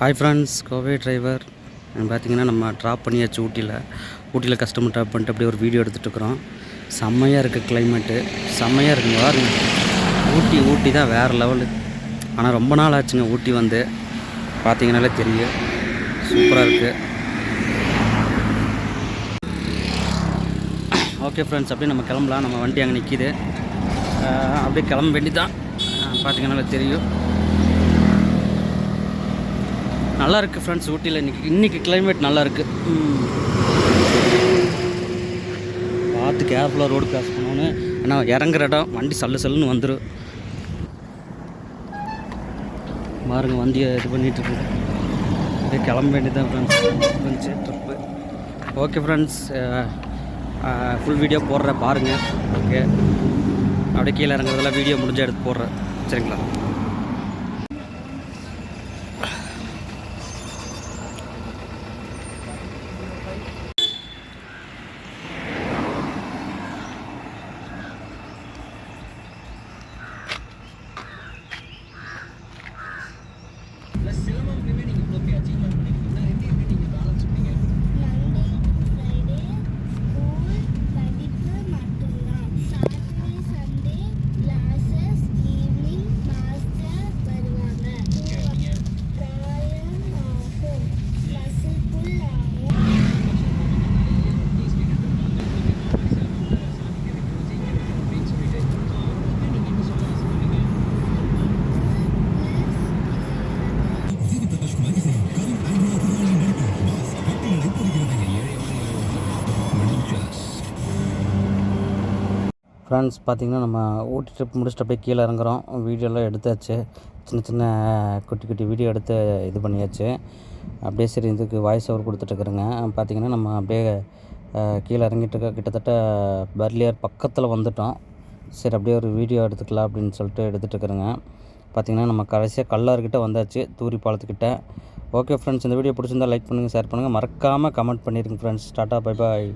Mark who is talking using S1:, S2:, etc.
S1: Hi friends Kovai driver பார்த்தீங்கன்னா நம்ம drop பண்ணியாச்சு ஊட்டியில். ஊட்டியில் கஸ்டமர் ட்ராப் பண்ணிட்டு அப்படியே ஒரு வீடியோ எடுத்துகிட்டு இருக்கிறோம். செம்மையாக இருக்குது கிளைமேட்டு செம்மையாக இருக்குங்க பாருங்க. ஊட்டி ஊட்டி தான் வேறு லெவலு ஆனால் ரொம்ப நாள் ஆச்சுங்க ஊட்டி வந்து. பார்த்தீங்கனாலே தெரியும். சூப்பராக இருக்குது ஓகே ஃப்ரெண்ட்ஸ் அப்படியே நம்ம கிளம்பலாம். நம்ம வண்டி அங்கே நிற்கிது அப்படியே கிளம்ப வேண்டி தான் பார்த்தீங்கனாலே தெரியும். நல்லா இருக்குது ஃப்ரெண்ட்ஸ் ஊட்டியில் இன்றைக்கி இன்றைக்கி கிளைமேட் நல்லா இருக்குது பார்த்து கேர்ஃபுல்லாக ரோடு கிராஸ் பண்ணோன்னு ஏன்னா இறங்குற இடம் வண்டி சல்லு சல்லுன்னு வந்துடும் பாருங்க வண்டியை இது பண்ணிகிட்டு இருக்கு. அப்படியே கிளம்ப வேண்டியதான் friends friends trip okay friends full video போடுறேன் பாருங்கள் ஓகே அப்படியே கீழே இறங்குறதெல்லாம் வீடியோ முடிஞ்ச எடுத்து போடுறேன். சரிங்களா?
S2: cachillo.
S1: ஃப்ரெண்ட்ஸ் பார்த்திங்கன்னா நம்ம ஊட்டி ட்ரிப் முடிச்சுட்டு அப்படியே கீழே இறங்குறோம். வீடியோலாம் எடுத்தாச்சு. சின்ன சின்ன குட்டி குட்டி வீடியோ எடுத்து இது பண்ணியாச்சு. அப்படியே சரி இதுக்கு வாய்ஸ் ஓவர் கொடுத்துட்ருக்குறேங்க பார்த்திங்கன்னா நம்ம அப்படியே கீழே இறங்கிட்டு இருக்க கிட்டத்தட்ட பர்லியர் பக்கத்தில் வந்துட்டோம். சரி அப்படியே ஒரு வீடியோ எடுத்துக்கலாம் அப்படின்னு சொல்லிட்டு எடுத்துகிட்ருக்குறேங்க பார்த்திங்கன்னா நம்ம கடைசியாக கல்லார்கிட்ட வந்தாச்சு தூரி பாலத்துக்கிட்ட ஓகே ஃப்ரெண்ட்ஸ் இந்த வீடியோ பிடிச்சிருந்தா லைக் பண்ணுங்கள் ஷேர் பண்ணுங்கள் மறக்காமல் கமெண்ட் பண்ணிடுங்க ஃப்ரெண்ட்ஸ் டாட்டா பை பாய்